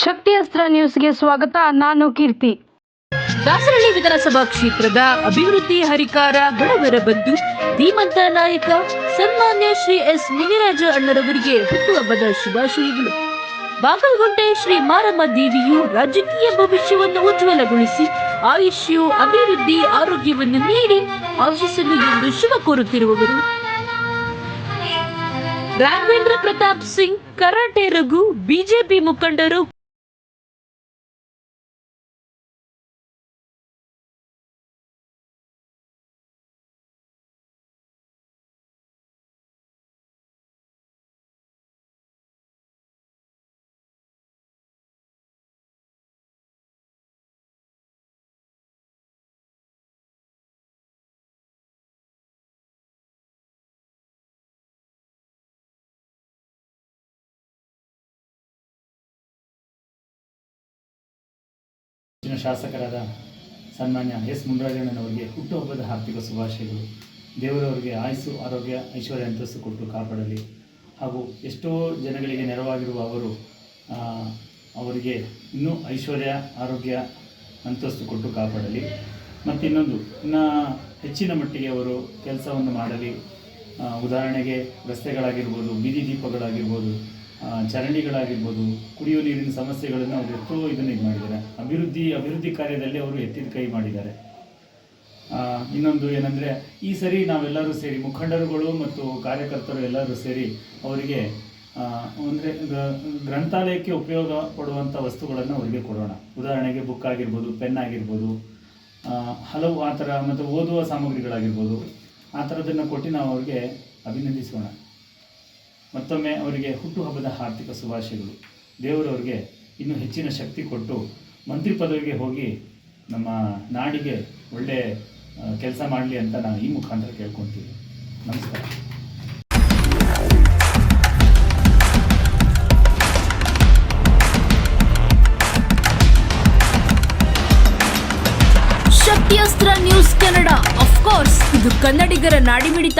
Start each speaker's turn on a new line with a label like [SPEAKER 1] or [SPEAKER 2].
[SPEAKER 1] ಶಕ್ತಿ ಅಸ್ತ್ರ ನ್ಯೂಸ್ಗೆ ಸ್ವಾಗತ, ನಾನು ಕೀರ್ತಿ.
[SPEAKER 2] ದಾಸರಳ್ಳಿ ವಿಧಾನಸಭಾ ಕ್ಷೇತ್ರದ ಅಭಿವೃದ್ಧಿ ಹರಿಕಾರ ಬಡವರ ಬಂಧು, ಧೀಮಂತ ನಾಯಕ, ಸನ್ಮಾನ್ಯ ಶ್ರೀ ಎಸ್ ಮುನಿರಾಜ ಅಣ್ಣರವರಿಗೆ ಹುಟ್ಟುಹಬ್ಬದ ಶುಭಾಶಯಗಳು. ಬಾಗಲಗುಂಟೆ ಶ್ರೀ ಮಾರಮ್ಮ ದೇವಿಯು ರಾಜಕೀಯ ಭವಿಷ್ಯವನ್ನು ಉಜ್ವಲಗೊಳಿಸಿ, ಆಯುಷ್ಯು, ಅಭಿವೃದ್ಧಿ, ಆರೋಗ್ಯವನ್ನು ನೀಡಿ ಆಶಿಸಲು ಎಂದು ಶುಭ ಕೋರುತ್ತಿರುವವರು. ರಾಘವೇಂದ್ರ ಪ್ರತಾಪ್ ಸಿಂಗ್, ಕರಾಟೆ ರಘು, ಬಿಜೆಪಿ ಮುಖಂಡರು
[SPEAKER 3] ಶಾಸಕರಾದ ಸನ್ಮಾನ್ಯ ಎಸ್ ಮುನರಾಜಣ್ಣನವರಿಗೆ ಹುಟ್ಟುಹಬ್ಬದ ಹಾರ್ದಿಕ ಶುಭಾಶಯಗಳು. ದೇವರವರಿಗೆ ಆಯುಸ್ಸು, ಆರೋಗ್ಯ, ಐಶ್ವರ್ಯ ಅಂತಸ್ತು ಕೊಟ್ಟು ಕಾಪಾಡಲಿ. ಹಾಗೂ ಎಷ್ಟೋ ಜನಗಳಿಗೆ ನೆರವಾಗಿರುವ ಅವರು ಅವರಿಗೆ ಇನ್ನೂ ಐಶ್ವರ್ಯ, ಆರೋಗ್ಯ ಅಂತಸ್ತು ಕೊಟ್ಟು ಕಾಪಾಡಲಿ. ಮತ್ತು ಇನ್ನೊಂದು, ಇನ್ನು ಹೆಚ್ಚಿನ ಮಟ್ಟಿಗೆ ಅವರು ಕೆಲಸವನ್ನು ಮಾಡಲಿ. ಉದಾಹರಣೆಗೆ ರಸ್ತೆಗಳಾಗಿರ್ಬೋದು, ಬೀದಿ ದೀಪಗಳಾಗಿರ್ಬೋದು ಚರಂಡಿಗಳಾಗಿರ್ಬೋದು ಕುಡಿಯುವ ನೀರಿನ ಸಮಸ್ಯೆಗಳನ್ನು ಅವರು ಎಷ್ಟೋ ಇದನ್ನು ಇದು ಮಾಡಿದ್ದಾರೆ. ಅಭಿವೃದ್ಧಿ ಅಭಿವೃದ್ಧಿ ಕಾರ್ಯದಲ್ಲಿ ಅವರು ಎತ್ತಿದ ಕೈ ಮಾಡಿದ್ದಾರೆ. ಇನ್ನೊಂದು ಏನಂದರೆ, ಈ ಸರಿ ನಾವೆಲ್ಲರೂ ಸೇರಿ ಮುಖಂಡರುಗಳು ಮತ್ತು ಕಾರ್ಯಕರ್ತರು ಎಲ್ಲರೂ ಸೇರಿ ಅವರಿಗೆ ಅಂದರೆ ಗ್ರಂಥಾಲಯಕ್ಕೆ ಉಪಯೋಗ ಪಡುವಂಥ ವಸ್ತುಗಳನ್ನು ಅವರಿಗೆ ಕೊಡೋಣ. ಉದಾಹರಣೆಗೆ ಬುಕ್ ಆಗಿರ್ಬೋದು, ಪೆನ್ ಆಗಿರ್ಬೋದು ಹಲವು ಆ ಥರ, ಮತ್ತು ಓದುವ ಸಾಮಗ್ರಿಗಳಾಗಿರ್ಬೋದು, ಆ ಥರದನ್ನು ಕೊಟ್ಟು ನಾವು ಅವ್ರಿಗೆ ಅಭಿನಂದಿಸೋಣ. ಮತ್ತೊಮ್ಮೆ ಅವರಿಗೆ ಹುಟ್ಟುಹಬ್ಬದ ಆರ್ಥಿಕ ಶುಭಾಶಯಗಳು. ದೇವರವರಿಗೆ ಇನ್ನೂ ಹೆಚ್ಚಿನ ಶಕ್ತಿ ಕೊಟ್ಟು ಮಂತ್ರಿ ಪದವಿಗೆ ಹೋಗಿ ನಮ್ಮ ನಾಡಿಗೆ ಒಳ್ಳೆ ಕೆಲಸ ಮಾಡಲಿ ಅಂತ ನಾನು ಈ ಮುಖಾಂತರ ಕೇಳ್ಕೊತೀನಿ. ನಮಸ್ಕಾರ.
[SPEAKER 2] ಶಕ್ತಿಯಸ್ತ್ರ ನ್ಯೂಸ್ ಕನ್ನಡ. ಕೋರ್ಸ್ ಇದು ಕನ್ನಡಿಗರ ನಾಡಿಮಿಡಿತ.